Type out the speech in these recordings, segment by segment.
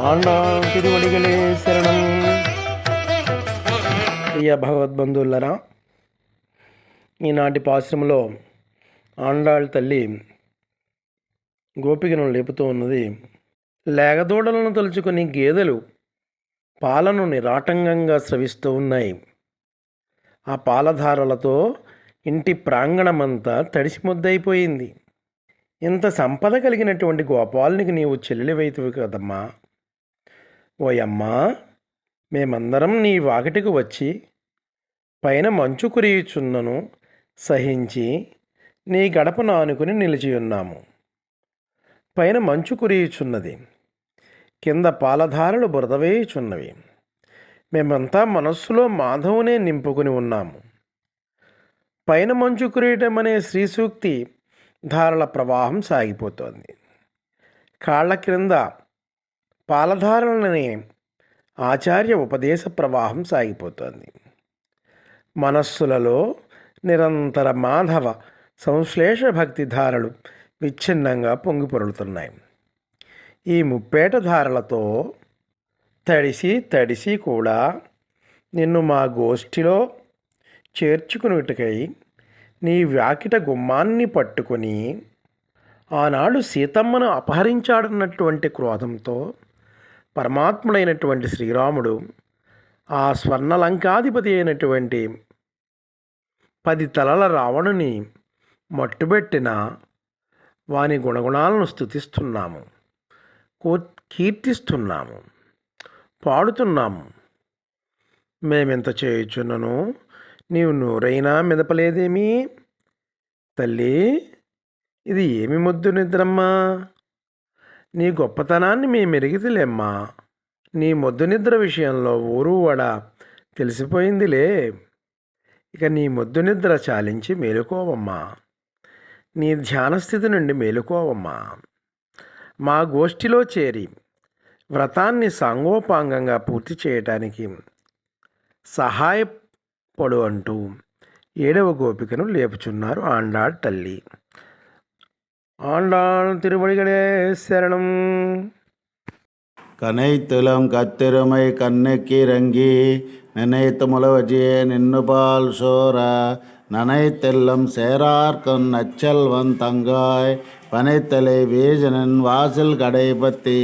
ఆండాం తిరువడిగలే శరణం. ప్రియ భగవద్బంధువులరా ఈనాటి పాశ్రమలో ఆండాళ్ తల్లి గోపికను లేపుతూ ఉన్నది. లేగదూడలను తలుచుకుని గేదెలు పాలను నిరాటంకంగా స్రవిస్తూ ఉన్నాయి. ఆ పాలధారలతో ఇంటి ప్రాంగణమంతా తడిసి ముద్దయిపోయింది ఇంత సంపద కలిగినటువంటి గోపాలునికి నీవు చెల్లెలివైతువు కదమ్మా. ఓయమ్మా మేమందరం నీ వాకిటికి వచ్చి పైన మంచు కురియుచున్నను సహించి నీ గడపను ఆనుకుని నిలిచి ఉన్నాము. పైన మంచు కురియుచున్నది కింద పాలధారలు బురదవేయుచున్నవి మేమంతా మనస్సులో మాధవునే నింపుకుని ఉన్నాము. పైన మంచు కురియటం అనే శ్రీ సూక్తి ధారల ప్రవాహం సాగిపోతోంది. కాళ్ళ క్రింద పాలధారలనే ఆచార్య ఉపదేశ ప్రవాహం సాగిపోతోంది. మనస్సులలో నిరంతర మాధవ సంశ్లేష భక్తి ధారలు విచ్ఛిన్నంగా పొంగిపొరులుతున్నాయి. ఈ ముప్పేట ధారలతో తడిసి తడిసి కూడా నిన్ను మా గోష్ఠిలో చేర్చుకునేటకై నీ వ్యాకిట గుమ్మాన్ని పట్టుకొని ఆనాడు సీతమ్మను అపహరించాడన్నటువంటి క్రోధంతో పరమాత్ముడైనటువంటి శ్రీరాముడు ఆ స్వర్ణలంకాధిపతి అయినటువంటి పది తలల రావణుని మట్టుబెట్టిన వాని గుణగుణాలను స్థుతిస్తున్నాము కీర్తిస్తున్నాము పాడుతున్నాము. మేమింత చేయుచున్నను? నీవు నోరైనా మెదపలేదేమి? తల్లి ఇది ఏమి ముద్దు నిద్రమ్మా? నీ గొప్పతనాన్ని మేమెరిగితేలేమ్మా. నీ మొద్దు నిద్ర విషయంలో ఊరు వడ తెలిసిపోయిందిలే. ఇక నీ మొద్దు నిద్ర చాలించి మేలుకోవమ్మా. నీ ధ్యానస్థితి నుండి మేలుకోవమ్మా. మా గోష్ఠిలో చేరి వ్రతాన్ని సాంగోపాంగంగా పూర్తి చేయటానికి సహాయ సహాయపడు అంటూ ఏడవ గోపికను లేపుచున్నారు ఆండాళ్ తల్లి ఆండాళ్ తిరువడిగడే శరణం கனைத்துலம் கத்திருமை கண்ணுக்கிறங்கி நினைத்து முளவஜியே நின்னு பால் சோர நனைத்தெல்லம் சேரார்க்கும் நச்சல்வன் தங்காய் பனைத்தலை வீஜனன் வாசல் கடைபத்தி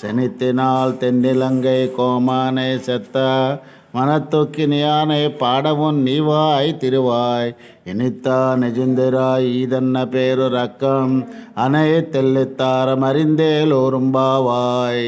செனித்தினால் தென்னிலங்கை கோமானை செத்த மனத்தொக்கினியானே பாடவும் நீவாய் திருவாய். இனித்தா நெஜுந்திராய் ஈதன்ன பேரு ரக்கம் அனை தெல்லித்தாரம் அறிந்தேல் ஒரும்பாவாய்